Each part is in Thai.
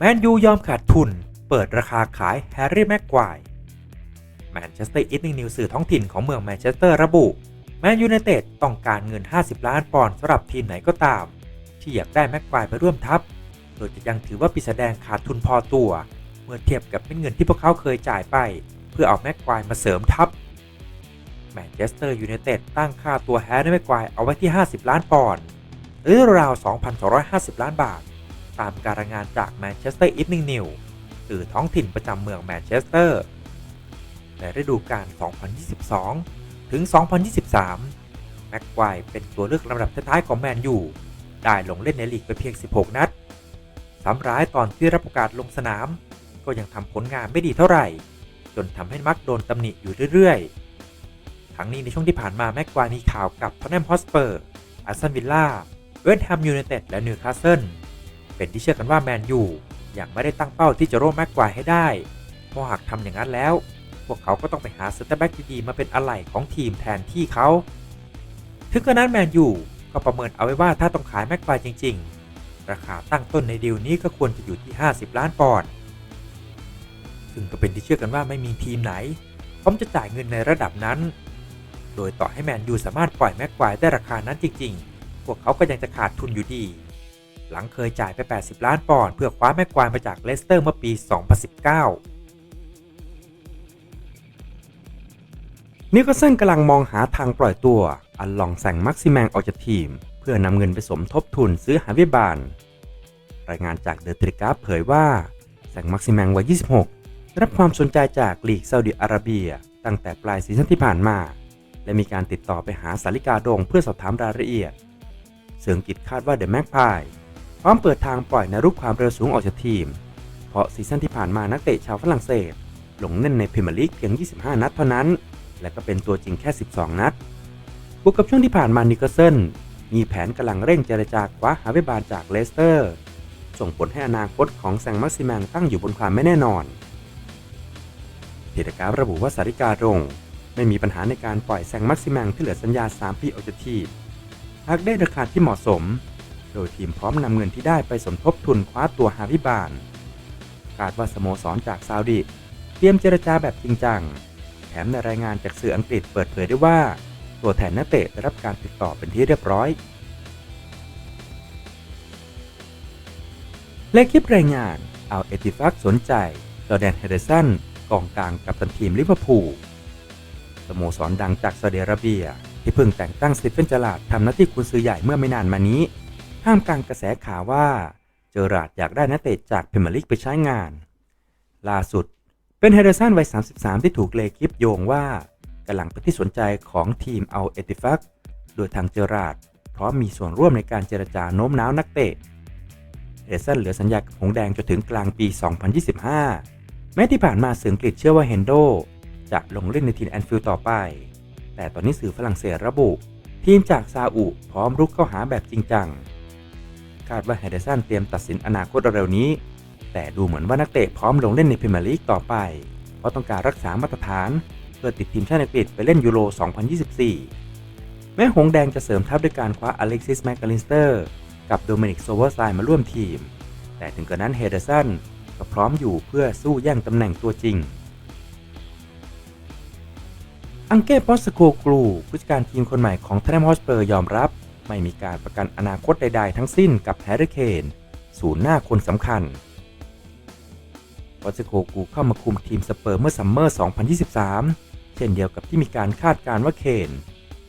แมนยูยอมขาดทุน เปิดราคาขายแฮร์รี่แม็กควายแมนเชสเตอร์อีฟนิงนิวสื่อท้องถิ่นของเมืองแมนเชสเตอร์ระบุแมนยูไนเต็ดต้องการเงิน 50 ล้านปอนด์สำหรับทีมไหนก็ตาม ที่อยากได้แม็กควายไปร่วมทัพ โดยจะยังถือว่าปีแสดงขาดทุนพอตัว เมื่อเทียบกับเป็นเงินที่พวกเขาเคยจ่ายไป เพื่อเอาแม็กควายมาเสริมทัพแมนเชสเตอร์ยูไนเต็ดตั้งค่าตัวแฮร์รี่แม็กควายเอาไว้ที่ 50 ล้านปอนด์หรือราว 2,250 ล้านบาท ตามการรายงานจากแมนเชสเตอร์อีฟนิงนิวสื่อท้องถิ่นประจำเมืองแมนเชสเตอร์ ในฤดูกาล 2022 ถึง 2023 แม็กควายเป็นตัวเลือกลำดับท้ายของแมนยู ได้ลงเล่นในลีกไปเพียง 16 นัดสำร้ายตอนที่รับโอกาสลงสนาม ก็ยังทำผลงานไม่ดีเท่าไหร่ จนทำให้มักโดนตำหนิอยู่เรื่อยๆ ทั้งนี้ในช่วงที่ผ่านมาแม็กควายมีข่าวกับทอนแนมฮอสเปอร์อาร์เซนวิลล่าเวสต์แฮมยูไนเต็ดและนิวคาสเซิล เป็นที่เชื่อกันว่าแมนยูยังไม่ได้ตั้งเป้าที่จะร่แม็กควายให้ได้ เพราะหากทำอย่างนั้นแล้ว พวกเขาก็ต้องไปหาสเตอร์แบ็กดีๆมาเป็นอะไหล่ของทีมแทนที่เขา ถึงกระนั้นแมนยูก็ประเมินเอาไว้ว่าถ้าต้องขายแม็กควายจริง ๆ ราคาตั้งต้นในดีลนี้ก็ควรจะอยู่ที่ 50 ล้านปอนด์ซึ่งก็เป็นที่เชื่อกันว่าไม่มีทีมไหนพร้อมจะจ่ายเงินในระดับนั้น โดยต่อให้แมนยูสามารถปล่อยแม็กควายได้ราคานั้นจริง ๆ พวกเขาก็ยังจะขาดทุนอยู่ดี หลังเคยจ่ายไป 80 ล้านปอนด์เพื่อคว้าแม็กควายมาจากเลสเตอร์เมื่อปี 2019 นิวคาสเซิลกำลังมองหาทางปล่อยตัวอันลองแสงมักซิแมงออกจากทีม เพื่อนำเงินไปสมทบทุนซื้อหาวิบาลรายงานจากเดอะทริกาเผยว่าแสงมักซิแมงวัย 26 ได้รับความสนใจจากลีกซาอุดิอาระเบีย ตั้งแต่ปลายซีซั่นที่ผ่านมา และมีการติดต่อไปหาสาริกาโดงเพื่อสอบถามรายละเอียดเสืองกิจคาดว่าเดอะแม็กพาย พร้อมเปิดทางปล่อยในรูปความเร็วสูงออกจากทีม เพราะซีซั่นที่ผ่านมานักเตะชาวฝรั่งเศสลงเล่นในพรีเมียร์ลีกเพียง 25 นัดเท่านั้น และก็เป็นตัวจริงแค่ 12 นัด บวกกับช่วงที่ผ่านมานิโคเซนมีแผนกำลังเร่งเจรจาคว้าฮาเวบาลจากเลสเตอร์ ส่งผลให้อนาคตของแซงมักซิแมงตั้งอยู่บนความไม่แน่นอนเทเกาฟระบุว่าสาริกาโรงไม่มีปัญหาในการปล่อยแซงมักซิแมงที่เหลือสัญญา 3 ปีออกจากทีมหากได้ราคาที่เหมาะสม ดยทีมพร้อมนำเงินที่ได้ไปสมทบทุนคว้าตัวฮาวิบาลคาดว่าสโมสรจากซาอุดิเตรียมเจรจาแบบจริงจัง แถมในรายงานจากสื่ออังกฤษเปิดเผยได้ว่า ตัวแทนนักเตะได้รับการติดต่อเป็นที่เรียบร้อยเลคิปรายงานเอาเอติฟักสนใจจอแดนเฮเดสันกองกลางกับตันทีมลิเวอร์พูลสโมสรดังจากซาอุดิอาระเบีย ที่เพิ่งแต่งตั้งสตีเฟนจลาดทำหน้าที่กุนซือใหญ่เมื่อไม่นานมานี้ ท่ามกลางกระแสข่าวว่า เจอราดอยากได้นักเตะจากพรีเมลีกไปใช้งาน ล่าสุดเป็นเฮเดอร์สันวัย 33 ที่ถูกเลคิปโยงว่ากำลังเป็นที่สนใจของทีมเอาเอติฟักโดยทางเจอราดพร้อมมีส่วนร่วมในการเจรจาโน้มน้าวนักเตะเฮเดอร์สันเหลือสัญญากับหงแดงจนถึงกลางปี 2025 แม้ที่ผ่านมาสื่ออังกฤษเชื่อว่าเฮนโดจะลงเล่นในทีมแอนฟิลด์ต่อไป แต่ตอนนี้สื่อฝรั่งเศสระบุ ทีมจากซาอุพร้อมรุกเข้าหาแบบจริงจัง คาดว่าเฮเดอร์สันเตรียมตัดสินอนาคตเร็วๆนี้ แต่ดูเหมือนว่านักเตะพร้อมลงเล่นในพรีเมียร์ลีกต่อไป เพราะต้องการรักษามาตรฐาน เพื่อติดทีมชาติอังกฤษไปเล่นยูโร 2024 แม้หงแดงจะเสริมทัพด้วยการคว้าอเล็กซิสแมคคาลินสเตอร์กับโดมินิกโซเวอร์ไซมาร่วมทีม แต่ถึงกระนั้นเฮเดอร์สันก็พร้อมอยู่เพื่อสู้แย่งตำแหน่งตัวจริง อังเก้ปอสโกกลูผู้จัดการทีมคนใหม่ของเทนเนมฮอสเปอร์ยอมรับ ไม่มีการประกันอนาคตใด ๆ ทั้งสิ้นกับแฮร์รี่เคนศูนย์หน้าคนสำคัญปอสโกกูเข้ามาคุมทีมสเปอร์เมื่อซัมเมอร์ 2023 เช่นเดียวกับที่มีการคาดการณ์ว่าเคน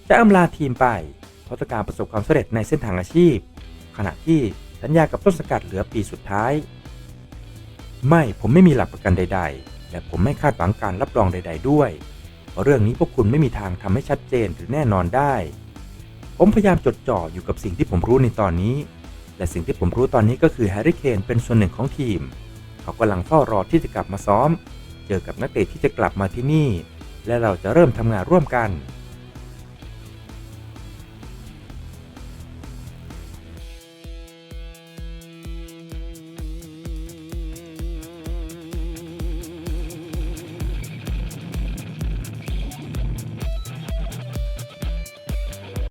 จะอำลาทีมไป เพราะต้องการประสบความสำเร็จในเส้นทางอาชีพ ขณะที่สัญญากับต้นสกัดเหลือปีสุดท้าย ไม่ผมไม่มีหลักประกันใด ๆ และผมไม่คาดหวังการรับรองใด ๆ ด้วย เพราะเรื่องนี้พวกคุณไม่มีทางทำให้ชัดเจนหรือแน่นอนได้ ผมพยายามจดจ่ออยู่กับสิ่งที่ผมรู้ในตอนนี้ และสิ่งที่ผมรู้ตอนนี้ก็คือแฮร์รี่เคนเป็นส่วนหนึ่งของทีม เขากำลังเฝ้ารอที่จะกลับมาซ้อม เจอกับนักเตะที่จะกลับมาที่นี่ และเราจะเริ่มทำงานร่วมกัน